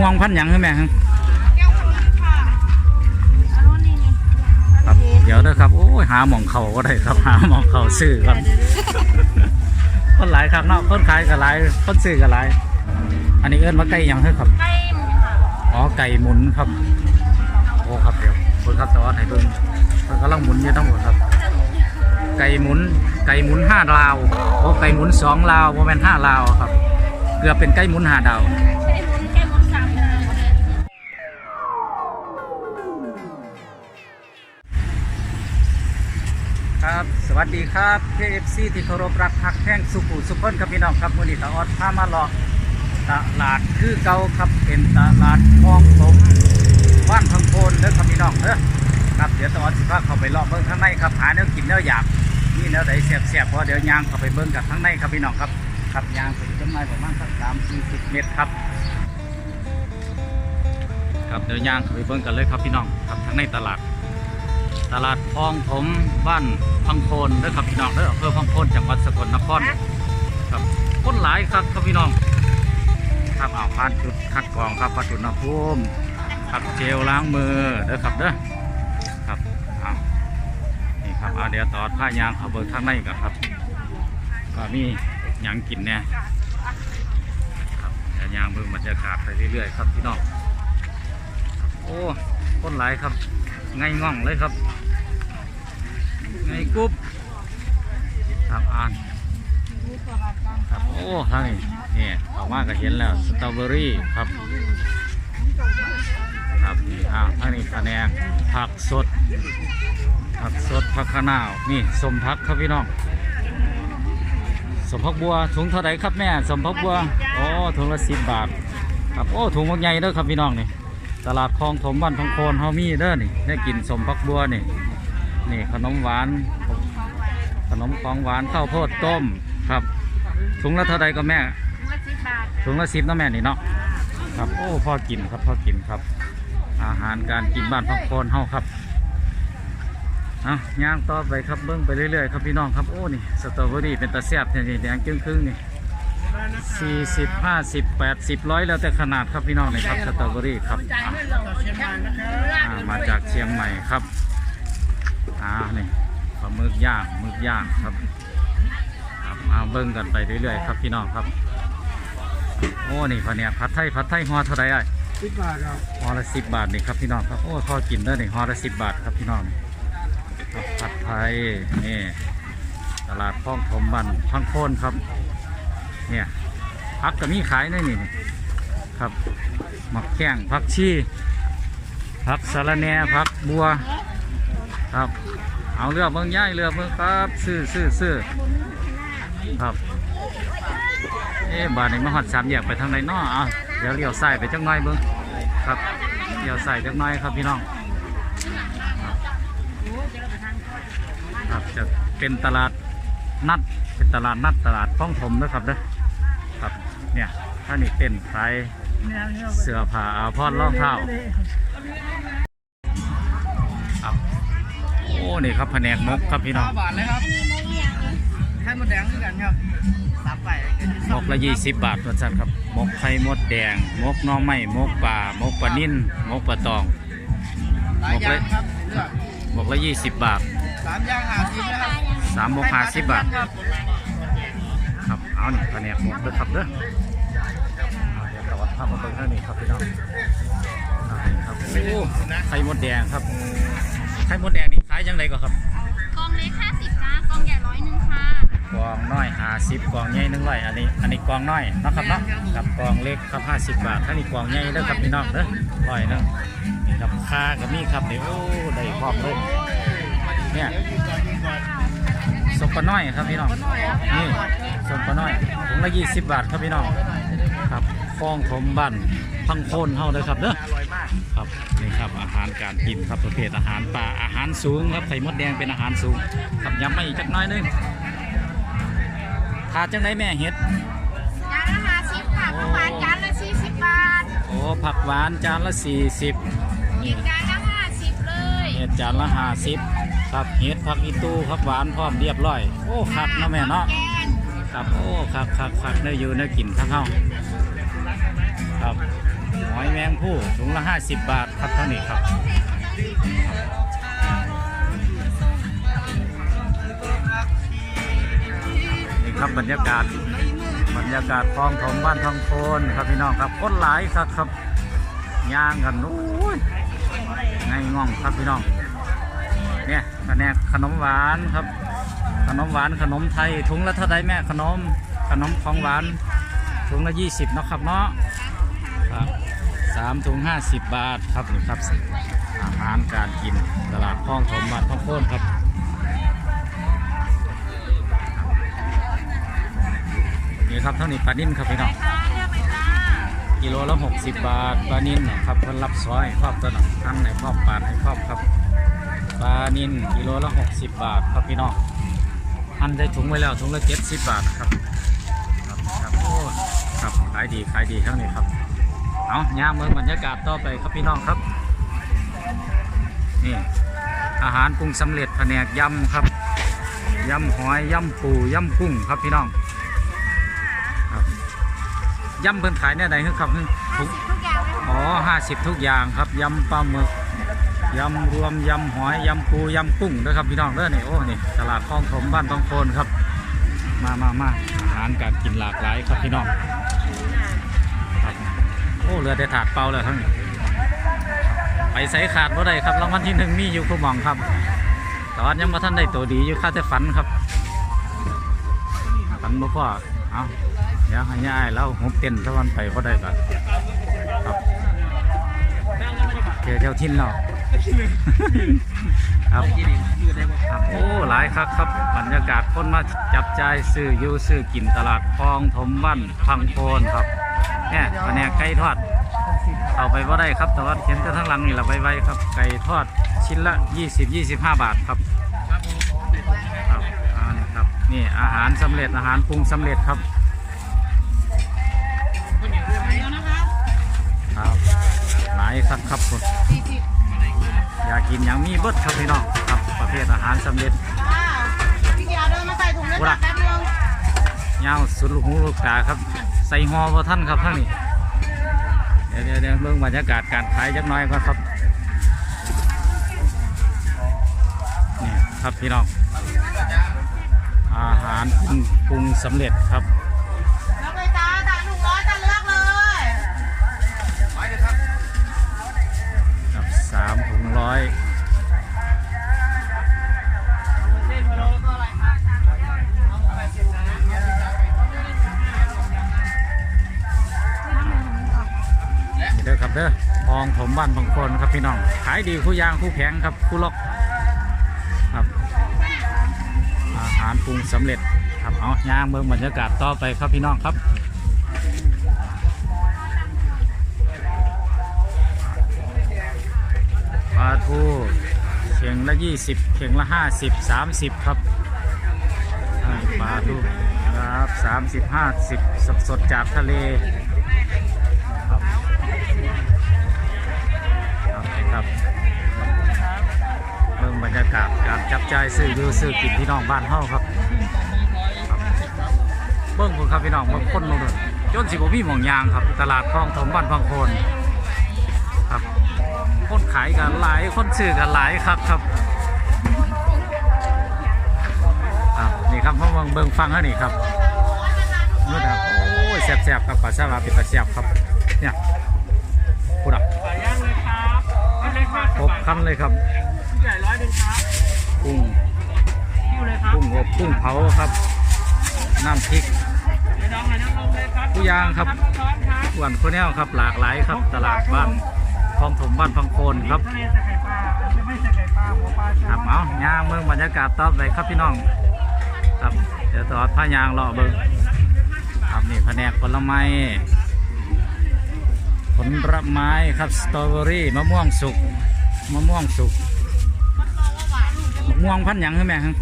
ม่วงพันหยังใช่ไหมครับแก้วคุณค่ะอันนู้นนี่นี่ครับ เดี๋ยวเด้อครับ โอ้ยหาหมองเขาก็ได้ครับ หาหมองเขาซื้อครับ คนหลายครับเนาะคนขายก็หลายคนซื้อก็หลาย อันนี้เอิ้นมาไก่หยังเฮ้ครับไก่หมูค่ะอ๋อไก่หมุนครับ โอ้ครับเดี๋ยวคนครับตอนให้เบิ่งเพิ่นกำลังหมุนอยู่ทั้งหมดครับ ไก่หมุน ไก่หมุนห้าลาวโอ้ไก่หมุนสองลาวโมเมนห้าลาวครับ เกือบเป็นไก่หมุนห้าดาว ครับ สวัสดีครับ KFC ที่เคารพรักหักแห้งสุขุสุขนครับพี่น้องครับมือนี้ตาออดพามาเลาะตลาดคือเก่าครับเป็นตลาดคลองสมบ้านพังโพนเด้อครับพี่น้องเด้อครับเดี๋ยวตาออดสิพาเข้าไปเลาะเบิ่งข้างในครับหาแนวกินแนวอยากนี่แนวใดแซ่บๆพอเดี๋ยวยางเข้าไปเบิ่งกับข้างในครับพี่น้องครับครับยางไปจำนวนประมาณสักสามสี่สิบเมตรครับครับเดี๋ยวยางเข้าไปเบิ่งกันเลยครับพี่น้องครับข้างในตลาด ตลาดคลองถมบ้านพังโคนเด้อครับพี่น้องเด้ออำเภอพังโคนจังหวัดสกลนครครับคนหลายครับครับพี่น้องครับเอาผ่านจุดคัดกรองครับผ่านจุดอุณหภูมิครับเจลล้างมือเด้อครับเด้อครับเอานี่ครับเอาเดี๋ยวต่อผ้ายางเขาเบิกข้างในกันครับ ก็มียังกินเนี่ยครับเดี๋ยางเบิ่งบรรยากาศไปเรื่อยๆครับพี่น้องโอ้คนหลายครับไงง่องเลยครับ ไงกุ๊บครับอ่านครับโอ้ทางนี้นี่ออกมาก็เห็นแล้วสตรอเบอรี่ครับครับนี่อ่าทางนี้แผนกผักสดผักสดผักขนาวนี่สมพักครับพี่น้องสมพักบัวถุงเท่าไหร่ครับแม่สมพักบัวโอ้ถุงละสิบบาทครับโอ้ถุงมักใหญ่เด้อครับพี่น้องนี่ตลาดคลองถมบ้านพังโคนเฮามีเด้อนี่ได้กินสมพักบัวนี่นี่ขนมหวาน ขนมของหวานข้าวโพดต้มครับถุงละเท่าใดก็แม่ถุงละสิบบาทถุงละสิบนะแม่นี่เนาะครับโอ้พอกินครับพอกินครับ อาหารการกินบ้านพังโคนเฮาครับอะย่างต่อไปครับเบิ้งไปเรื่อยๆครับพี่น้องครับโอ้นี่สตรอเบอรี่เป็นตาแซ่บนี่แดงครึ่งๆนี่สี่สิบห้าสิบแปดสิบร้อยแล้วแต่ขนาดครับพี่น้องนี่ครับสตรอเบอรี่ครับอะอ่ามาจากเชียงใหม่ครับอ่านี่ ปลาหมึกย่างหมึกย่างครับครับเอาเบิ้งกันไปเรื่อยๆครับพี่น้องครับ โอ้นี่พะเนี่ยผัดไทยผัดไทยห่อเท่าไหรไอ้สิบบาทครับห่อละสิบบาทนี่ครับพี่น้องครับโอ้พอกินได้นี่ห่อละสิบบาทครับพี่น้องครับผัดไทยนี่ตลาดคลองถมบันพังโคนครับ เนี่ยพักก็มีขายได้นี่นี่ครับหมักแข้งผักชีผักสะระแหน่ผักบัวครับ เอาเรือเบิ่งย่ายเรือเบิ่งครับซื้อซื้อซื้อครับเอ๊บ้านนี้มาหอดสามแยกไปทางไหนนาะอะเดี๋ยวเลี้ยวซ้ายไปจังหน่อยเบิ่งครับเลี้ยวซ้ายจังหน่อยครับพี่น้องครับจะเป็นตลาดนัดเป็นตลาดนัดตลาดคลองถมนะครับเด้อครับเนี่ยถ้านี่เต้นขายเสื้อผ้าอาภรณ์รองเท้า นี่ครับแผนกมกครับพี่น้องบาทเลยครับไข่มดแดงด้วยกันครับสับไปมกละยี่สิบบาทตัวสั้นครับมกไข่มดแดงมกหน้อไม้มกป่ามกปลานิ่นมกปลาตองหลายอย่างครับเลือกมกละยี่สิบบาทสามอย่างห้าสิบนะครับสามมกห้าสิบบาทครับครับเอานี่แผนกมกเด้อครับเด้อเอาเดี๋ยวตะวัดภาพมาเบิ่งข้างนี้ครับพี่น้องอ่านี่ครับโอ้ไข่มดแดงครับไข่มดแดงนี่ ขายยังไงก็ครับกองเล็กห้าสิบจ้ากองใหญ่ร้อยหนึ่งค่ะกองน้อยห้าสิบกองใหญ่หนึ่งร้อยอันนี้ อันนี้กองน้อยเนาะครับเนาะกับกองเล็กครับห้าสิบบาทถ้านี่กองใหญ่เด้อครับพี่น้องเด้อร้อยหนึงนี่ครับค่ากับมีครับนี่โอ้ได้พร้อมเลยเนี่ยสมปลาน้อยครับพี่น้องนี่สมปลาน้อยถุงละยี่สิบบาทครับพี่น้องครับ ฟองผมบันพังโคนเฮาเลยครับเด้ออร่อยมากครับนี่ครับอาหารการกินครับประเภทอาหารปลาอาหารสูงครับไข่มดแดงเป็นอาหารสูงครับย้ำมาอีกจักหน้อยหนึงขาดจังไดแม่เห็ดจานละห้าสิบค่ะข้าวหวานจานละสี่สิบบาทโอ้ผักหวานจานละ40อีกจานละห้าสิบเลยเห็ดจานละ50ครับเห็ดผักอีตูครับหวานพร้อมเรียบร้อยโอ้คักเนาะแม่เนาะแกงครับโอ้คักคักคักได้อยู่ได้กินทั้งเฮา ครับหอยแมงผู้ถุงละ 50 บาทครับเท่านี้ครับนี่ครับบรรยากาศบรรยากาศคลองถมบ้านทองโคนครับพี่น้องครับคนหลายครับครับย่างกันโอ้ยไงง่องครับพี่น้องเนี่ยแผนกขนมหวานครับ ขนมหวานขนมไทยถุงละเท่าไรแม่ขนมขนมของหวาน ถุงละ20เนาะครับเนาะครับสามถุง50บาทครับนี่ครับ อาหารการกินตลาดคลองถมบ้านทองโคนครับนี่ครับเท่านี้ปลานิ่นครับพี่น้องกิโลละ60บาทปลานิ่นครับเพิ่นรับซอยครอบตัวหนังทั้งในครอบปลาให้ครอบครับปลานิ่นกิโลละ60บาทครับพี่น้องอันได้ถุงไว้แล้วถุงละ70บาทนะครับบครับโอ้ครับ ขายดีขายดีทั้งนี้ครับเอาย่างเมืองบรรยากาศต่อไปครับพี่น้องครับ นี่ อาหารปรุงสำเร็จแผนกยำครับยำหอยยำปูยำกุ้งครับพี่น้องครับยำเพิ่นขายเนี่ยใดครับถุงทุกอย่างเลยอ๋อห้าสิบทุกอย่างครับยำปลาหมึกยำรวมยำหอยยำปูยำกุ้งเด้อครับพี่น้องเด้อนี่โอ้นี่ตลาดคลองถมบ้านตองโคนครับ มามามาอาหารการกินหลากหลายครับพี่น้องครับโอ้เรือได้ถาดเปล่าเลยทั้งนี้ไปใส่ขาดบ่ได้ครับรางวัลที่หนึ่งมีอยู่คู่มองครับแต่ว่ายังมาท่านได้ตัวดีอยู่ค่าแต่ฝันครับฝันบ่พอเอาเดี๋ยวให้ย่ายแล้วหุบเต้นถ้าวันไปก็ได้ก่อนครับเจอเจ้าทินเราครับครับโอ้หลายครับครับบรรยากาศคนมาจับใจซื้ออยู่ซื้อกินตลาดคลองถมบ้านพังโพนครับ เนี่ยแผนกไก่ทอด เอาไปว่าได้ครับ แต่ว่าเห็นแต่ทั้งหลังนี่แหละไว้ๆครับ ไก่ทอดชิ้นละ 20-25 บาทครับครับอ่านี่ครับ นี่อาหารสำเร็จอาหารปรุงสำเร็จครับ ครับหลายครับครับคุณอยากกินอย่างมีเบิดครับพี่น้องครับ ประเภทอาหารสำเร็จพี่เดียวเดินมาใส่ถุงเลือดแป๊บนึงยาวสุดลูกหูลูกตาครับ ใส่หอพอท่านครับท่านนี่เดี๋ยวเดี๋ยวเดี๋ยวเบิ่งบรรยากาศการขายจักน้อยก็ครับนี่ครับพี่น้องอาหารปรุงสำเร็จครับายดีคู่ยางคู่แข็งครับคู่ล็อกครับ อาหารปรุงสำเร็จครับเอาย่างเมืองบรรยากาศต่อไปครับพี่น้องครับปลาทูเข่งละ 20 เข่งละ 50 30 ครับปลาทูครับ 30 50 สดสดๆจากทะเล รรยากาศการจับจ่ายซื้อยูซื้อกินพี่น้องบ้านเฮาครับครับเบิ่งคุณครับพี่น้องบางคนลงเลยจนสิบ่มีหมองยางครับ ตลาดคลองถมบ้านพังคนครับคนขายกันหลายคนซื้อกันหลายครับครับครับนี่ครับเพิ่งเบิ่งฟังแล้นี่ครับนู่นครับโอ้ยแซ่บๆครับปลาซาบะเป็นปลาแซ่บครับเนี่ยพูดอะครับไม่เล็กมากครบคันเลยครับ ผู้ใหญ่ร้อยหนึ่งครับกุ้งคิวเลยครับกุ้งอบกุ้งเผาครับ น้ำพริกเดี๋ยวน้องหน่อยนั่งลงเลยครับผู้ยางครับร้อนครับอ้วนคนแนวครับ หลากหลายครับ ตลาดบ้านคลองถมบ้านพังโคนครับทะเลใส่ไข่ปลาไม่ไม่ใส่ไข่ปลาหัวปลาแซลครับมอนเอายางเมืองบรรยากาศต่อไปครับพี่น้อง ครับเดี๋ยวต่อผ้ายางรอเบิ่งครับนี่แผนกผลไม้ผลไม้ครับสตรอเบอรี่มะม่วงสุกมะม่วงสุก มะม่วงพันธุ์หยังคือแม่ครับ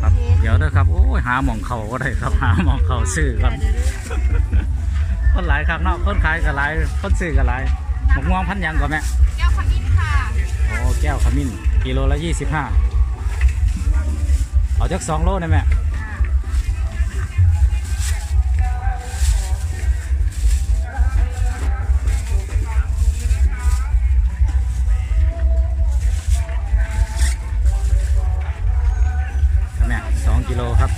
ครับเดี๋ยวเด้อครับโอ้ยหาหมองเขาก็ได้ครับหาหมองเขาซื้อครับคนหลายครับเนาะคนขายก็หลายคนซื้อก็หลายมะม่วงพันธุ์หยังก่อนแม่แก้วขมิ้นค่ะโอ้แก้วขมิ้นกิโลละยี่สิบห้าเอาจักสองโลได้ไหม กิโลครับ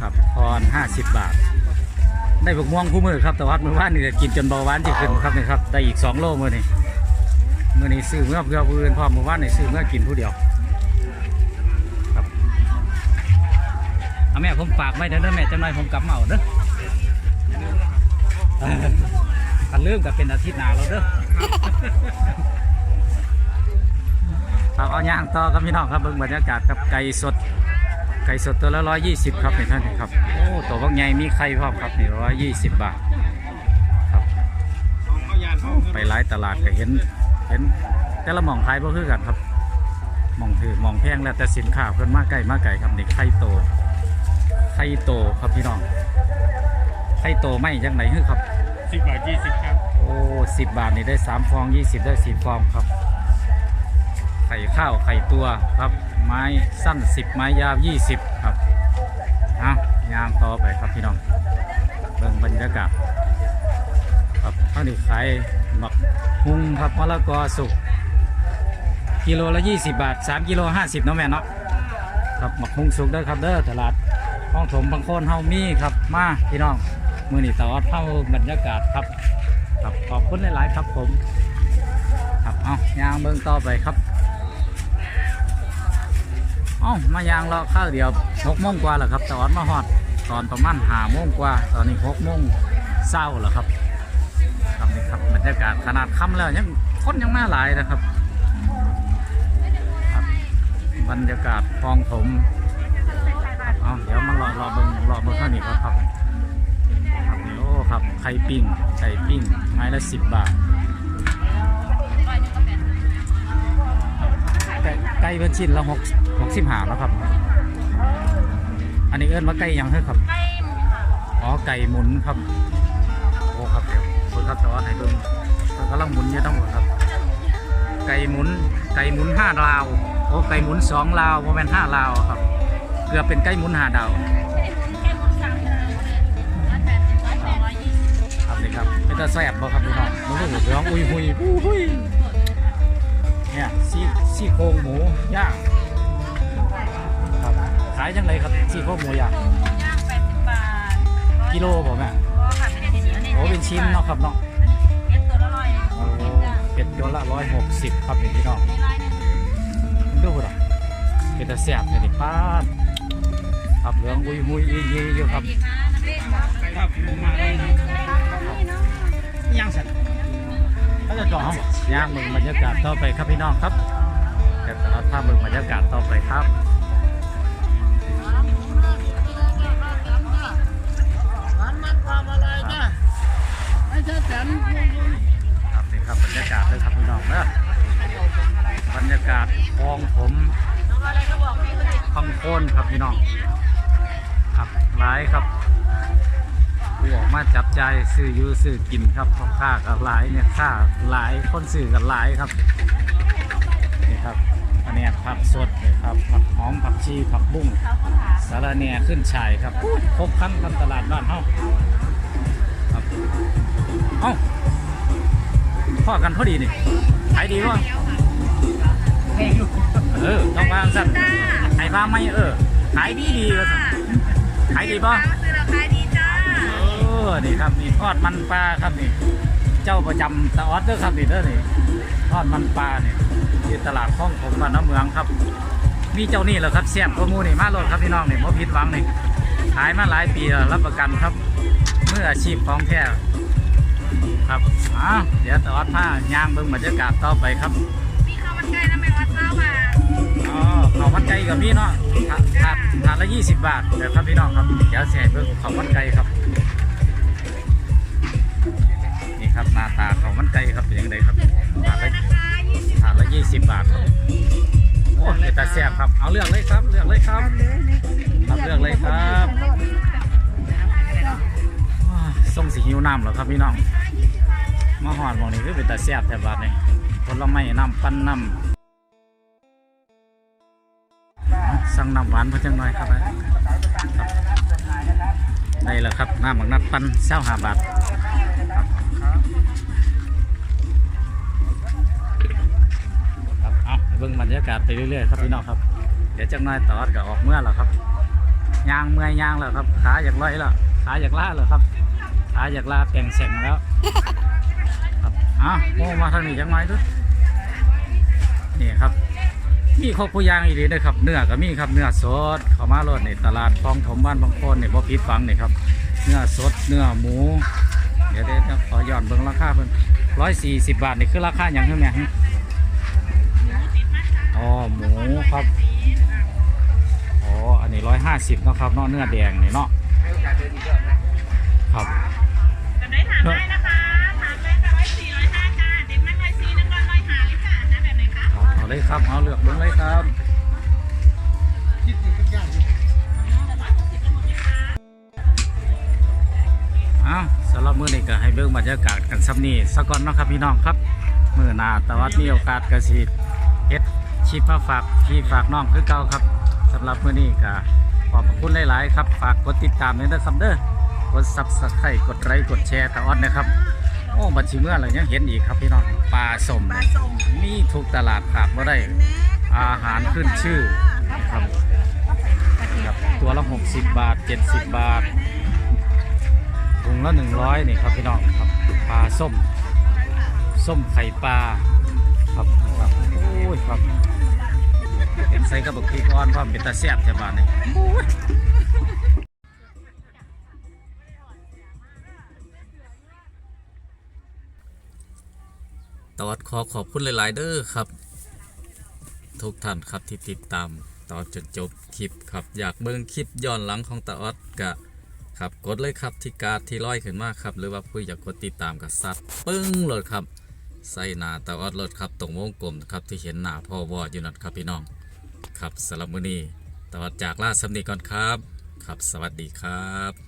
ครับพรห้าสิบบาท ได้ผักม่วงคู่มือครับ แต่ว่าเมื่อวานนี่กินจนเบาหวานจะขึ้นครับนี่ครับได้อีกสองโลเมื่อนี่เมื่อนี่ซื้อเมื่อเพื่อเพื่อนพ่อเมื่อวานนี่ซื้อเมื่อกินผู้เดียวครับเอาแม่ผมฝากไว้เด้อแม่จำไน่อยผมกลับเมาเด้อกันเริ่มกับเป็นอาทิตย์หนาแล้วเด้อ ครับเอาย่างต่อครับพี่น้องครับเบิ่งบรรยากาศครับไก่สด ไก่สดตัวละร้อยยี่สิบครับนี่ท่านนี่ครับโอ้ตัวบางใหญ่มีไข่พร้อมครับนี่ร้อยยี่สิบบาทครับไปหลายตลาดก็เห็นเห็น แต่ละหม่องขายบ่คือกันครับหม่องถือหม่องแพงแล้วแต่สินค้าเพิ่นมาไก่มาไก่ครับนี่ไข่โตไข่โตครับพี่น้องไข่โตไม่จังไหนคือครับสิบบาทยี่สิบครับโอ้สิบบาทนี่ได้สามฟองยี่สิบได้สี่ฟองครับ ไข่ข้าวไข่ตัวครับไม้สั้นสิบไม้ยาวยี่สิบครับเอายางต่อไปครับพี่น้องเบิ่งบรรยากาศครับข้าวนี่ขายหมักหุงครับมะละกอสุกกิโลละ 20 บาท 3 กิโล 50เนาะแม่เนาะครับหมักหุงสุกเด้ครับเด้อตลาดห้องถมบางคนเฮามีครับมาพี่น้องมือนี่ต่อดเข้าบรรยากาศครับครับขอบคุณหลาย ๆ ครับผมครับเอายางเบิ่งต่อไปครับ อ้ามายางรอข้าวเดียวหกโมงกว่าแล้วครับตอนมาฮอดตอนประมาณห้าโมงกว่า ตอนนี้หกโมงเศร้าแล้วครับครับนี่ครับบรรยากาศขนาดค่ำแล้วยังคนยังมาหลายนะครับครับ บรรยากาศคลองถมครับเอาเดี๋ยวมารอรอเบิ่งรอเบิ่งข้าวนี่ก่อนครับครับโอ้ครับไข่ปิ้งไก่ปิ้งไม้ละสิบบาท ไก่ไก่เป็นชิ้นละหกหกสิบห้าแล้วครับ อันนี้เอิ้นว่าไก่หยังเฮ้ยครับ ไก่หมูค่ะอ๋อไก่หมุนครับ โอ้ครับเดี๋ยวคนครับแต่ว่าไหนเบิ่งมันกำลังหมุนอยู่ทั้งหมดครับ ไก่หมุน ไก่หมุนห้าลาว โอ้ไก่หมุนสองลาวโมเมนห้าลาวครับ เกือบเป็นไก่หมุนห้าดาว ไก่หมูสั่งเลยร้อยแปดสิบร้อยสองร้อยยี่สิบครับนี่ครับเป็นตาแซ่บบ่ครับพี่น้องมันก็หูร้องอุ้ยหุยอุ้ยหุย เนี่ยซี่ซี่โครงหมูย่างครับขายจังไรครับซี่โครงหมูย่างย่างแปดสิบบาทกิโลบ่แม่ก็ค่ะไม่ได้ชิ้นอันนี้โอ้เป็นชิ้นเนาะครับเนาะเอ็ดตัวละร้อยโอ้เป็ดตัวละร้อยหกสิบครับเป็นพี่น้องมีร้อยหนึ่งดูหรอเป็นตาแซ่บเลยนี่ป้าดครับเหลืองอุ้ยหุยอุ้ยอุ้ยอยู่ครับดีค่ะน้ำเล็กเนาะครับผมมาได้นะย่างสันเขา จะจ่อย่างมึงบรรยากาศต่อไปครับพี่น้องครับแต่ตลอดภาพมึงบรรยากาศต่อไปครับมันมันความอะไรจ้ะไม่ใช่แสนครับนี่ครับบรรยากาศเลยครับพี่น้องนะบรรยากาศคลองผมพังโคนครับพี่น้องครับหลายครับ ผู้ออกมาจับใจายซื้ออยูซื้อกินครับพ่อค้ากับหลายเนี่ยค่าหลายคนซื้อกับหลายครับนี่ครับอันนี้ผักสดเลยครับผักหอมผักชีผักบุ้งสาระแหน่ขึ้นชายครับอู้ครบครันครับตลาดบ้านเฮาครับเอ้าพ่อกันพอดีนี่ขายดีป่ะเออต้องวางสั่นไอ้ฟ้าไม่เออขายดีดีวะสั่นขายดีป่ะ ออนี่ครับนี่ทอดมันปลาครับนี่ เจ้าประจำตะออดเด้อครับนี่เด้อนี่ทอดมันปลาเนี่ยที่ตลาดคลองผมบ้านน้ำเมืองครับ มีเจ้านี่แหละครับแซ่บกว่ามูนี่มาโลดครับพี่น้องนี่บ่ผิดหวังนี่ขายมาหลายปีรับประกันครับ เมื่ออาชีพของแท้ครับอ่าเดี๋ยวตะออดผ้าย่างเบิ่งบรรยากาศต่อไปครับมีข้าวมันไก่น้ำไม่วัดเท้ามาอ๋อข้าวมันไก่กับพี่เนาะถาดถาดถาดละ20บาทเดี๋ยวครับพี่น้องครับเดี๋ยวแส่เบิ่งข้าวมันไก่ครับ ครับหน้าตาข้ามันไก่ครับเป็นยังไงครับถาดละนะคะยี่สิบถาละ20บาทครับโอ้เป็นตาแซ่บครับเอาเลือกเลยครับเลือกเลยครับครับเลือกเลยครับว้าส่งสีหิวน้ำเหรอครับพี่น้องมาหอดมองนี้คือเป็นตาแซ่บแถบบาทนี่ผลไม้น้ำปั้นน้ำสั่งน้ำหวานเพื่อจังหน่อยครับครับได้แล้วครับน้ำบักนัดปันเศร้าหาบาท เอาเบิ่งบรรยากาศไปเรื่อยๆครับพี่น้องครับ เดี๋ยวจังหน่อยต่อก็ออกเมื่อแล้วครับยางเมื่อยยางแล้วครับ ขาอยากลอยแล้วขาอยากล่าแล้วครับขาอยากล่าแป่งแสงแล้วครับอ้าวโมมาทางนี้จังไหมด้วยนี่ครับมีครบผู้อยางอีหลีเด้อครับ เนื้อก็มีครับเนื้อสดเข้ามาโลดในตลาดคลองถมบ้านบางคนนี่บ่ผิดฝังนี่ครับ เนื้อสดเนื้อหมู เดี๋ยวเดี๋ยวเดี๋ยวขอย้อนเบิ่งราคาเพิ่นร้อยสี่สิบบาทนี่คือราคาอย่างเท่าไหร่ อ๋อหมูครับอ๋ออันนี้ร้อยห้าสิบเนาะครับเนาะเนื้อแดงนี่เนาะครับแบบไหนถามได้นะคะถามได้ค่ะร้อยสี่ร้อยห้าจ้าเด็กมันร้อยสี่หนึ่งร้อยร้อยหาเลยจ้านะแบบไหนคะเอาเอาเลยครับเอาเลือกเบิ่งเลยครับคิดถึงทุกอย่างอยู่อ้าวสำหรับมื้อนี้ก็ให้เบิ่งบรรยากาศกันซ้ำนี้สักก่อนเนาะครับพี่น้องครับมื้อหน้าแต่ว่ามีโอกาสก็สิเฮ็ด ชิปมาฝากพี่ฝากน้องคือเก่าครับสำหรับมื้อนี้ก็ขอบพระคุณหลาย ๆ ครับ ฝากกดติดตามด้วยนะครับเด้อกด Subscribe กดไลค์กดแชร์ตาออดนะครับโอ้บัดสิเมื่อไหร่ยังเห็นอีกครับพี่น้องปลาสมมีทุกตลาดขาดบ่ได้ อาหารขึ้นชื่อครับครับตัวละ 60 บาท 70 บาทถุงละหนึ่งร้อยนี่ครับพี่น้องครับปลาส้ม ส้มไข่ปลาครับครับโอ้ยครับ เห็นใส่กระบอกพริกอ่อนพร้อมเป็นตาแซ่บใช่บ้านนี่ตอดขอขอบคุณหลาย ๆ เด้อครับ ทุกท่านครับที่ติดตามตอนจนจบคลิปครับ อยากเบิ่งคลิปย้อนหลังของตาออดกะครับกดเลยครับที่การ์ดที่ร้อยขึ้นมาครับ หรือว่าผู้อยากกดติดตามกับซัดปึ้งเลยครับใส่หน้าตาออดรถครับตรงวงกลมครับที่เห็นหน้าพ่อวออยู่นั่นครับพี่น้อง ครับสำหรับมื้อนี้ตาออดจากลาสำนีก่อนครับ ครับ สวัสดีครับ